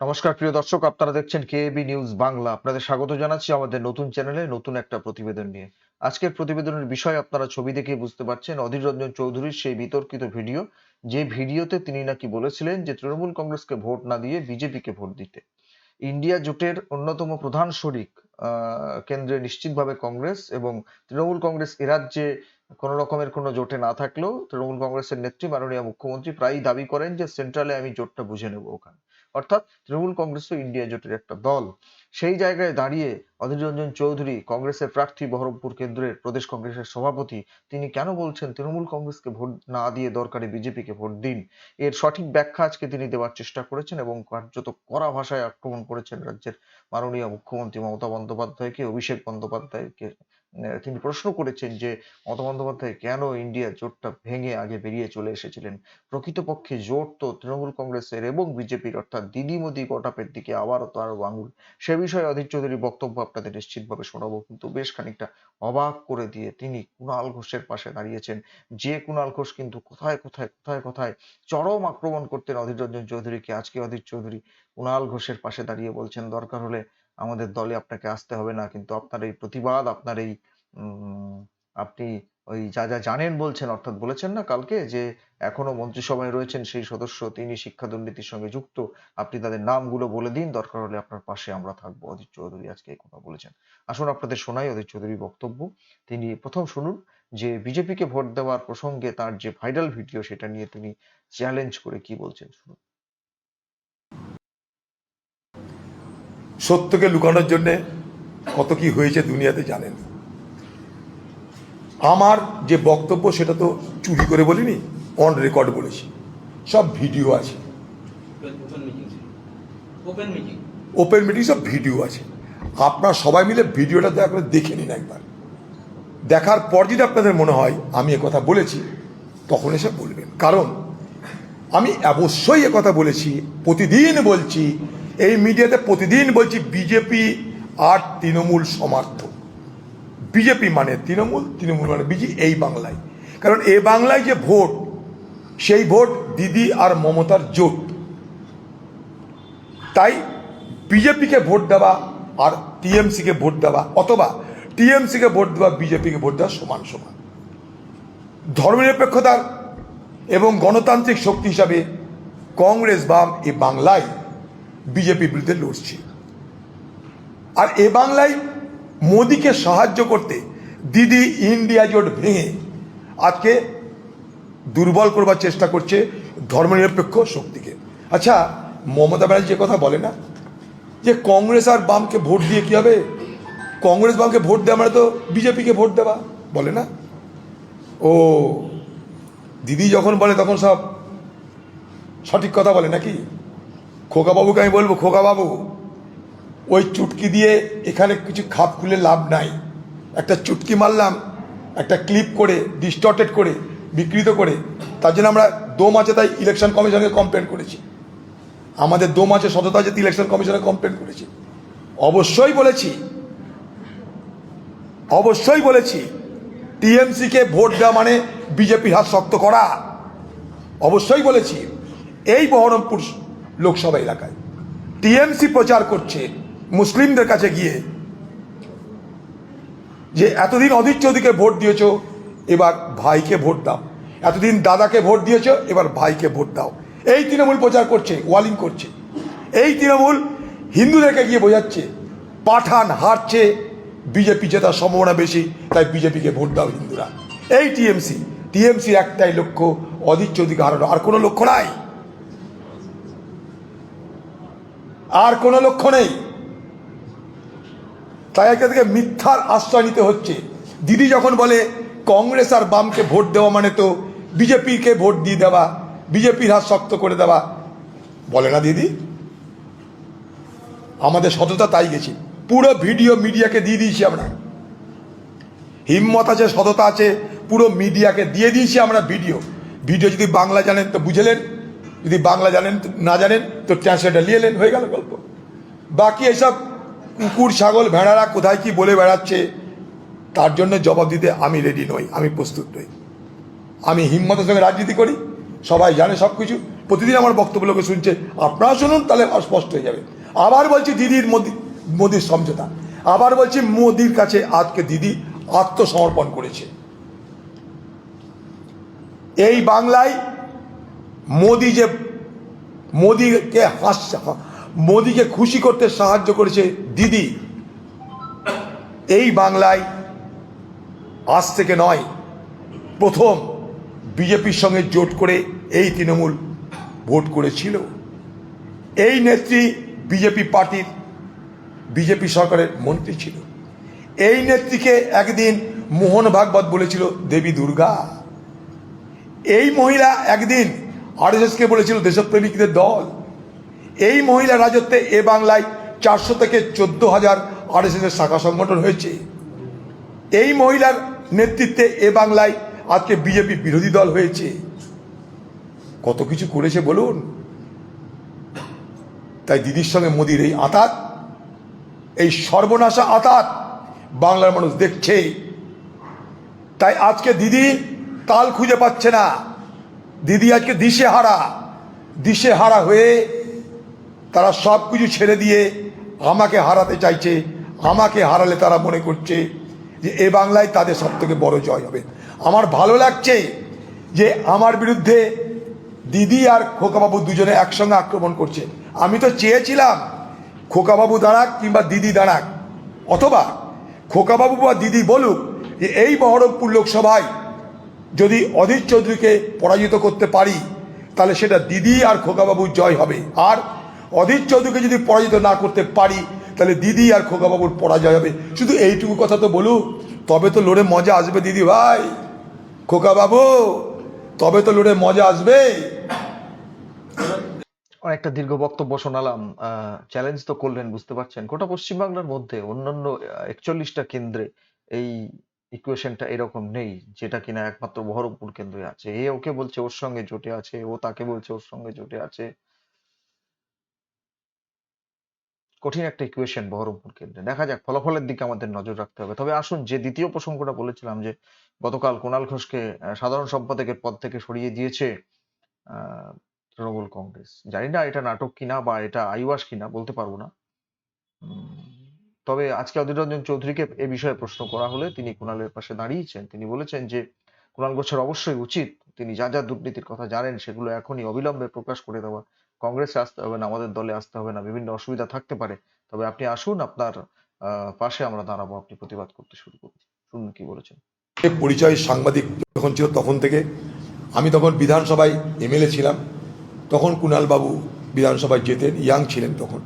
নমস্কার, প্রিয় দর্শক, আপনারা দেখছেন কেএবি নিউজ বাংলা। আপনাদের স্বাগত জানাচ্ছি আমাদের নতুন চ্যানেলে নতুন একটা প্রতিবেদন নিয়ে। আজকের প্রতিবেদনের বিষয় আপনারা ছবি দেখে বুঝতে পারছেন অধীর রঞ্জন চৌধুরীর সেই বিতর্কিত ভিডিও। যে ভিডিওতে তিনি নাকি বলেছিলেন যে, তৃণমূল কংগ্রেসকে ভোট না দিয়ে বিজেপিকে ভোট দিতে। ইন্ডিয়া জোটের অন্যতম প্রধান শরিক কেন্দ্রে নিশ্চিতভাবে কংগ্রেস এবং তৃণমূল কংগ্রেস এ রাজ্যে কোনো রকমের কোনো জোটে না থাকলেও তৃণমূল কংগ্রেসের নেত্রী মাননীয় মুখ্যমন্ত্রী প্রায়ই দাবি করেন যে, সেন্ট্রালে আমি জোটটা বুঝে নেব ওখানে। অর্থাৎ তৃণমূল কংগ্রেসও ইন্ডিয়া জোটের একটা দল। সেই জায়গায় দাঁড়িয়ে অধীর রঞ্জন চৌধুরী কংগ্রেসের প্রার্থী বহরমপুর কেন্দ্রের প্রদেশ কংগ্রেসের সভাপতি, তিনি কেন বলছেন তৃণমূল কংগ্রেসকে ভোট না দিয়ে দরকারি বিজেপিকে ভোট দিন? এর সঠিক ব্যাখ্যা আজকে তিনি দেওয়ার চেষ্টা করেছেন এবং কার্যত কড়া ভাষায় আক্রমণ করেছেন রাজ্যের মাননীয় মুখ্যমন্ত্রী মমতা বন্দ্যোপাধ্যায়কে, অভিষেক বন্দ্যোপাধ্যায়কে। তিনি প্রশ্ন করেছেন যে মমতা বন্দ্যোপাধ্যায় কেন ইন্ডিয়া জোটটা ভেঙে আগে বেরিয়ে চলে এসেছিলেন? প্রকৃতপক্ষে জোট তো তৃণমূল কংগ্রেসের এবং বিজেপির, অর্থাৎ দিদি মোদি গটাপের দিকে আবারও তার আঙুল সে বিষয়ে অধীর চৌধুরীর বক্তব্য আপনাদের নিশ্চিতভাবে শোনাবো, কিন্তু বেশ খানিকটা অবাক করে দিয়ে তিনি কুণাল ঘোষের পাশে দাঁড়িয়েছেন। যে কুণাল ঘোষ কিন্তু কোথায় কোথায় কোথায় কোথায় চরম আক্রমণ করতেন অধীর রঞ্জন চৌধুরীকে, আজকে অধীর চৌধুরী কুণাল ঘোষের পাশে দাঁড়িয়ে বলছেন, দরকার হলে আমাদের দলে আপনাকে আসতে হবে না, কিন্তু আপনার এই প্রতিবাদ, আপনার এই আপনি ওই যা যা জানেন বলছেন, অর্থাৎ বলেছেন না কালকে যে এখনও মন্ত্রিসভায় রয়েছেন সেই সদস্য, তিনি শিক্ষা দুর্নীতির সঙ্গে যুক্ত, আপনি তাদের নামগুলো বলে দিন, দরকার হলে আপনার পাশে আমরা থাকব। অধীর চৌধুরী আজকে কথা বলেছেন। আসুন আপনাদের শোনাই অধীর চৌধুরীর বক্তব্য। তিনি প্রথম শুনুন যে বিজেপিকে ভোট দেওয়ার প্রসঙ্গে তার যে ভাইরাল ভিডিও, সেটা নিয়ে তিনি চ্যালেঞ্জ করে কি বলছেন? শুনুন। সত্যকে লুকানোর জন্যে কত কি হয়েছে দুনিয়াতে জানেন? আমার যে বক্তব্য সেটা তো চুরি করে বলিনি অন রেকর্ড বলেছি। সব ভিডিও আছে। ওপেন মিটিং সব ভিডিও আছে। আপনারা সবাই মিলে ভিডিওটা দয়া করে দেখে নিন একবার। দেখার পর যদি আপনাদের মনে হয় আমি কথা বলেছি তখন এসে বলবেন। কারণ আমি অবশ্যই কথা বলেছি প্রতিদিন বলছি এই মিডিয়াতে প্রতিদিন বলছি বিজেপি আর তৃণমূল সমার্থক। বিজেপি মানে তৃণমূল তৃণমূল মানে বিজি এই বাংলায়। কারণ এ বাংলায় যে ভোট, সেই ভোট দিদি আর মমতার জোট। তাই বিজেপিকে ভোট দেওয়া আর টিএমসিকে ভোট দেওয়া, অথবা টিএমসিকে ভোট দেওয়া, বিজেপিকে ভোট দেওয়া সমান সমান। ধর্মনিরপেক্ষতার এবং গণতান্ত্রিক শক্তি হিসাবে কংগ্রেস বাম এ বাংলায় বিজেপির বিরুদ্ধে লড়ছি। আর এ বাংলায় মোদিকে সাহায্য করতে দিদি ইন্ডিয়া জোট ভেঙে আজকে দুর্বল করবার চেষ্টা করছে ধর্মনিরপেক্ষ শক্তিকে। আচ্ছা মমতা ব্যানার্জি কথা বলে না, যে কংগ্রেস আর বামকে ভোট দিয়ে কি হবে? কংগ্রেস বামকে ভোট দেওয়া মানে তো বিজেপিকে ভোট দেওয়া, বলে না? ও, দিদি যখন বলে তখন সব সঠিক কথা বলে নাকি? খোকাবাবুকে আমি বলব খোকাবাবু ওই চুটকি দিয়ে এখানে কিছু খাপ খুলে লাভ নাই। একটা চুটকি মারলাম, একটা ক্লিপ করে ডিস্টর্টেড করে, বিকৃত করে, তার জন্য আমরা দোম আছে তাই ইলেকশন কমিশনকে কমপ্লেন করেছি। আমাদের দোম আছে সততা আছে ইলেকশন কমিশনে কমপ্লেন করেছি। অবশ্যই বলেছি অবশ্যই বলেছি, টিএমসিকে ভোট দেওয়া মানে বিজেপির হাত শক্ত করা। অবশ্যই বলেছি, এই বহরমপুর লোকসভা এলাকায়। টিএমসি প্রচার করছে মুসলিমদের কাছে গিয়ে যে এতদিন অধীর চৌধুরীকে ভোট দিয়েছ, এবার ভাইকে ভোট দাও। এতদিন দাদাকে ভোট দিয়েছ, এবার ভাইকে ভোট দাও। এই তৃণমূল প্রচার করছে, ওয়ালিং করছে। এই তৃণমূল হিন্দুদেরকে গিয়ে বোঝাচ্ছে, পাঠান হারছে, বিজেপি জেতার সম্ভাবনা বেশি, তাই বিজেপিকে ভোট দাও হিন্দুরা। এই টিএমসি, টিএমসির একটাই লক্ষ্য, অধীর চৌধুরীকে হারানো। আর কোনো লক্ষ্য নাই। আর কোনো লক্ষ্য নেই। তাই একে থেকে মিথ্যার আশ্রয় নিতে হচ্ছে। দিদি যখন বলে, কংগ্রেস আর বামকে ভোট দেওয়া মানে তো বিজেপিকে ভোট দিয়ে দেওয়া, বিজেপির হাত শক্ত করে দেওয়া। বলে না দিদি। আমাদের সততা তাই গেছি। পুরো ভিডিও মিডিয়াকে দিয়ে দিয়েছি আমরা। হিম্মত আছে, সততা আছে, পুরো মিডিয়াকে দিয়ে দিয়েছি আমরা ভিডিও। ভিডিও যদি বাংলা জানেন তো বুঝলেন যদি বাংলা জানেন, না জানেন, তো ট্রান্সলেটার নিয়ে এলেন, হয়ে গেল গল্প। বাকি এসব কুকুর, ছাগল, ভেড়ারা কোথায় কি বলে বেড়াচ্ছে, তার জন্য জবাব দিতে আমি রেডি নই, আমি প্রস্তুত নই। আমি হিম্মতের সঙ্গে রাজনীতি করি, সবাই জানে সব কিছু প্রতিদিন আমার বক্তব্য লোকে শুনছে, আপনারা শুনুন, তাহলে স্পষ্ট হয়ে যাবে। আবার বলছি দিদির মোদি, মোদির সমঝোতা। আবার বলছি মোদির কাছে আজকে দিদি আত্মসমর্পণ করেছে। এই বাংলায় মোদি যে, মোদিকে হাস, মোদিকে খুশি করতে সাহায্য করেছে দিদি, এই বাংলায় আজ থেকে নয়, প্রথম বিজেপির সঙ্গে জোট করে এই তৃণমূল ভোট করেছিল। এই নেত্রী বিজেপি পার্টির বিজেপি সরকারের মন্ত্রী ছিল। এই নেত্রীকে একদিন মোহন ভাগবত বলেছিল, দেবী দুর্গা। এই মহিলা একদিন আরএসএসকে বলেছিল দেশপ্রেমিকদের দল। এই মহিলা রাজত্বে এ বাংলায় চারশো থেকে চোদ্দ হাজার আরএসএস এর শাখা সংগঠন হয়েছে। এই মহিলার নেতৃত্বে এ বাংলায় আজকে বিজেপি বিরোধী দল হয়েছে। কত কিছু করেছে বলুন? তাই দিদির সঙ্গে মোদির এই আতাত, এই সর্বনাশা আতাত বাংলার মানুষ দেখছে। তাই আজকে দিদি তাল খুঁজে পাচ্ছে না। দিদি আজকে দিশে হারা দিশে হারা হয়ে তারা সব কিছু ছেড়ে দিয়ে আমাকে হারাতে চাইছে, আমাকে হারালে তারা মনে করছে যে এ বাংলায় তাদের সব থেকে বড় জয় হবে। আমার ভালো লাগছে যে আমার বিরুদ্ধে দিদি আর খোকাবাবু দুজনে একসঙ্গে আক্রমণ করছে। আমি তো চেয়েছিলাম খোকাবাবু দাঁড়াক কিংবা দিদি দাঁড়াক, অথবা খোকাবাবু বা দিদি বলুক যে এই বহরমপুর লোকসভায় যদি অধীর চৌধুরীকে পরাজিত করতে পারি, তাহলে সেটা দিদি আর খোকাবাবুর জয় হবে। আর অধীর চৌধুরীকে যদি পরাজিত না করতে পারি, তাহলে দিদি আর খোকাবাবুর পরাজয় হবে। শুধু এইটুকু কথা তো বলুক, তবে তো লড়ে মজা আসবে দিদি ভাই। খোকাবাবু, তবে তো লড়ে মজা আসবে। অনেকটা দীর্ঘ বক্তব্য শোনালাম। চ্যালেঞ্জ তো করলেন, বুঝতে পারছেন। গোটা পশ্চিমবাংলার মধ্যে অন্যান্য একচল্লিশটা কেন্দ্রে এই ইকুয়েশনটা এরকম নেই, যেটা কিনা একমাত্র বহরমপুর কেন্দ্রে আছে। এ ওকে বলছে ওর সঙ্গে জোটে আছে, ও তাকে বলছে ওর সঙ্গে জোটে আছে। কঠিন একটা ইকুয়েশন বহরমপুর কেন্দ্রে। দেখা যাক, ফলাফলের দিকে আমাদের নজর রাখতে হবে। তবে আসুন, যে দ্বিতীয় প্রসঙ্গটা বলেছিলাম যে, গতকাল কুণাল ঘোষকে সাধারণ সম্পাদকের পদ থেকে সরিয়ে দিয়েছে তৃণমূল কংগ্রেস। জানি না এটা নাটক কিনা বা এটা আইওয়াস কিনা, বলতে পারব না। তবে আজকে অধীর রঞ্জন চৌধুরীকে এ বিষয়ে প্রশ্ন করা হলে তিনি কুণালের পাশে দাঁড়িয়েছেন। তিনি বলেছেন যে, কুণাল ঘোষের অবশ্যই উচিত, তিনি যা যা দুর্নীতির কথা জানেন সেগুলো এখনই অবিলম্বে প্রকাশ করে দেওয়া। কংগ্রেসে আসতে হবে না, আমাদের দলে আসতে হবে না, বিভিন্ন অসুবিধা থাকতে পারে। তবে আপনি আসুন, আপনার পাশে আমরা দাঁড়াবো, আপনি প্রতিবাদ করতে শুরু করুন। শুনুন কি বলেছেন। পরিচয় সাংবাদিক যখন ছিল তখন থেকে, আমি তখন বিধানসভায় এমএলএ ছিলাম, তখন কুণাল বাবু বিধানসভায় যেতেন, ইয়াং ছিলেন তখন।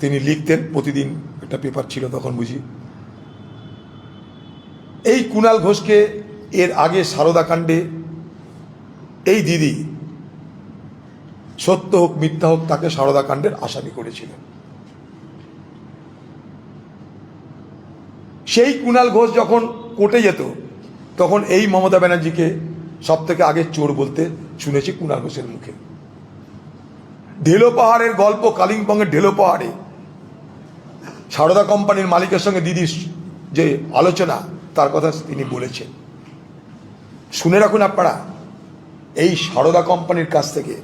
তিনি লিখতেন প্রতিদিন একটা পেপার ছিল তখন বুঝি। এই কুণাল ঘোষকে এর আগে কাণ্ডে এই দিদি সত্য হোক, মিথ্যা হোক, তাকে কাণ্ডের আসামি করেছিলেন। সেই কুণাল ঘোষ যখন কোর্টে যেত, তখন এই মমতা ব্যানার্জিকে সব থেকে আগে চোর বলতে শুনেছি কুণাল ঘোষের মুখে। ঢেলো পাহাড়ের গল্প কালিম্পংয়ের ঢেলো পাহাড়ে সারদা কোম্পানির মালিকের সঙ্গে দিদির যে আলোচনা, তার কথা তিনি বলেছেন। শুনে রাখুন আপনারা, এই সারদা কোম্পানির কাছ থেকে,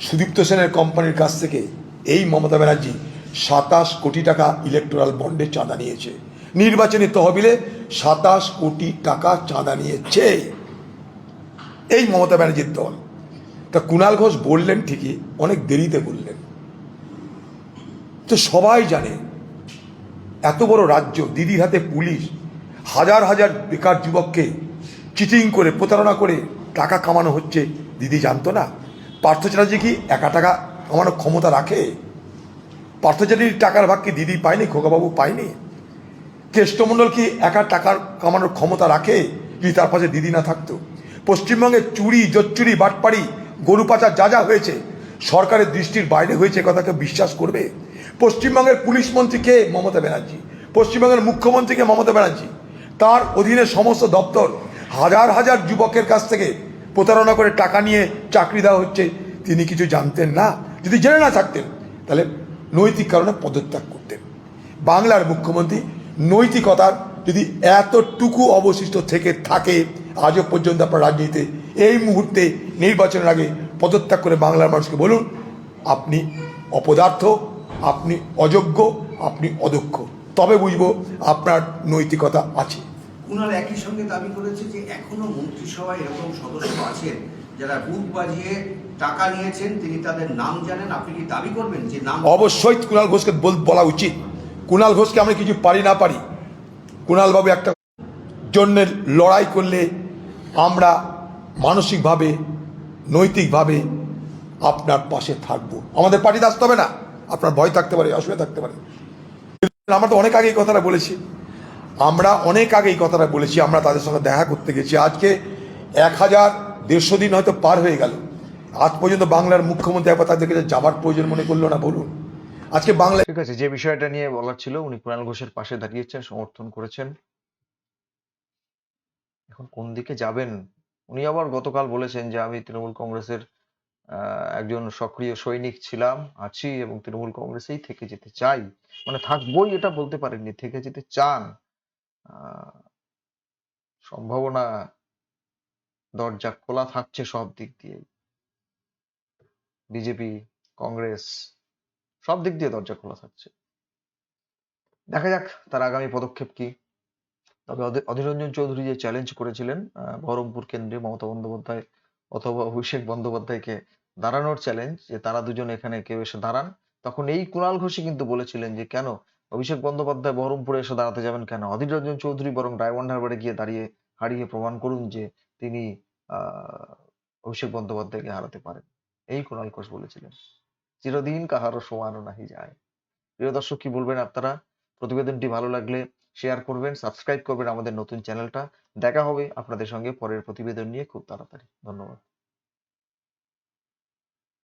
সুদীপ্ত সেনের কোম্পানির কাছ থেকে এই মমতা ব্যানার্জি সাতাশ কোটি টাকা ইলেকটোরাল বন্ডে চাঁদা নিয়েছে। নির্বাচনী তহবিলে সাতাশ কোটি টাকা চাঁদা নিয়েছে। এই মমতা ব্যানার্জির দল। তা কুণাল ঘোষ বললেন ঠিকই, অনেক দেরিতে বললেন। তো সবাই জানে এত বড় রাজ্য, দিদির হাতে পুলিশ, হাজার হাজার বেকার যুবককে চিটিং করে, প্রতারণা করে টাকা কামানো হচ্ছে। দিদি জানতো না? পার্থ চ্যাটার্জি কি একা টাকা কামানোর ক্ষমতা রাখে? পার্থ চ্যাটার্জির টাকার ভাগ কি দিদি পায়নি, খোকাবাবু পায়নি? কেষ্টমণ্ডল কি একা টাকার কামানোর ক্ষমতা রাখে? যদি তার পাশে দিদি না থাকতো? পশ্চিমবঙ্গে চুরি, জচ্চুরি, বাটপাড়ি, গরু পাচার যা যা হয়েছে, সরকারের দৃষ্টির বাইরে হয়েছে কথাকে বিশ্বাস করবে? পশ্চিমবঙ্গের পুলিশ মন্ত্রী কে? মমতা ব্যানার্জি। পশ্চিমবঙ্গের মুখ্যমন্ত্রীকে মমতা ব্যানার্জি। তার অধীনে সমস্ত দপ্তর হাজার হাজার যুবকের কাছ থেকে প্রতারণা করে টাকা নিয়ে চাকরি দেওয়া হচ্ছে। তিনি কিছু জানতেন না। যদি জেনে না থাকতেন, তাহলে নৈতিক কারণে পদত্যাগ করতেন। বাংলার মুখ্যমন্ত্রী নৈতিকতার যদি এতটুকু অবশিষ্ট থেকে থাকে আজও পর্যন্ত আপনার রাজনীতিতে এই মুহূর্তে নির্বাচনের আগে পদত্যাগ করে বাংলার মানুষকে বলুন, আপনি অপদার্থ আপনি অযোগ্য আপনি অদক্ষ। তবে বুঝব আপনার নৈতিকতা আছে। কুণাল একই সঙ্গে দাবি করেছে যে এখনও মন্ত্রিসভায় এরকম সদস্য আছেন যারা বুক বাজিয়ে টাকা নিয়েছেন তিনি তাদের নাম জানেন। আপনি কি দাবি করবেন যে নাম অবশ্যই কুণাল ঘোষকে বল- উচিত। কুণাল ঘোষকে আমরা কিছু পারি না পারি। কুণাল বাবু একটা জন্য লড়াই করলে আমরা মানসিকভাবে নৈতিকভাবে আপনার পাশে থাকব। আমাদের পার্টিতে আসতে হবে না। আপনার ভয় থাকতে পারে, অসুবিধা থাকতে পারে। আমরা তো অনেক আগে এই কথাটা বলেছি। আমরা অনেক আগে এই কথাটা বলেছি, আমরা তাদের সঙ্গে দেখা করতে গেছি। আজকে এক হাজার দেড়শো দিন হয়তো পার হয়ে গেল। আজ পর্যন্ত বাংলার মুখ্যমন্ত্রী একবার তাদেরকে যাবার প্রয়োজন মনে করল না, বলুন। আজকে বাংলা ঠিক আছে, যে বিষয়টা নিয়ে বলার ছিল, উনি কুণাল ঘোষের পাশে দাঁড়িয়েছেন, সমর্থন করেছেন। এখন কোন দিকে যাবেন? উনি আবার গতকাল বলেছেন যে, আমি তৃণমূল কংগ্রেসের একজন সক্রিয় সৈনিক ছিলাম, আছি এবং তৃণমূল কংগ্রেসেই থেকে যেতে চাই। মানে থাকবোই এটা বলতে পারেননি, থেকে যেতে চান। সম্ভাবনা দরজা খোলা থাকছে সব দিক দিয়ে বিজেপি, কংগ্রেস, সব দিক দিয়ে দরজা খোলা থাকছে। দেখা যাক তার আগামী পদক্ষেপ কি। তবে অধীর অধীর চৌধুরী যে চ্যালেঞ্জ করেছিলেন বহরমপুর কেন্দ্রে মমতা বন্দ্যোপাধ্যায় অথবা অভিষেক বন্দ্যোপাধ্যায়কে দাঁড়ানোর চ্যালেঞ্জ যে তারা দুজন এখানে কেউ এসে দাঁড়ান। তখন এই কুণাল ঘোষই কিন্তু বলেছিলেন যে, কেন? অভিষেক বন্দ্যোপাধ্যায় বহরমপুরে এসে দাঁড়াতে যাবেন কেন? অধীর রঞ্জন চৌধুরী বরং ডায়মন্ড হারবারে গিয়ে দাঁড়িয়ে, হারিয়ে প্রমাণ করুন যে তিনি অভিষেক বন্দ্যোপাধ্যায়কে হারাতে পারেন। এই কুণাল ঘোষ বলেছিলেন। চিরদিন কাহারও সমানও নাহি যায়। প্রিয় দর্শক, কি বলবেন আপনারা? প্রতিবেদনটি ভালো লাগলে শেয়ার করবেন সাবস্ক্রাইব করবেন আমাদের নতুন চ্যানেলটা দেখা হবে আপনাদের সঙ্গে পরের প্রতিবেদন নিয়ে খুব তাড়াতাড়ি। ধন্যবাদ।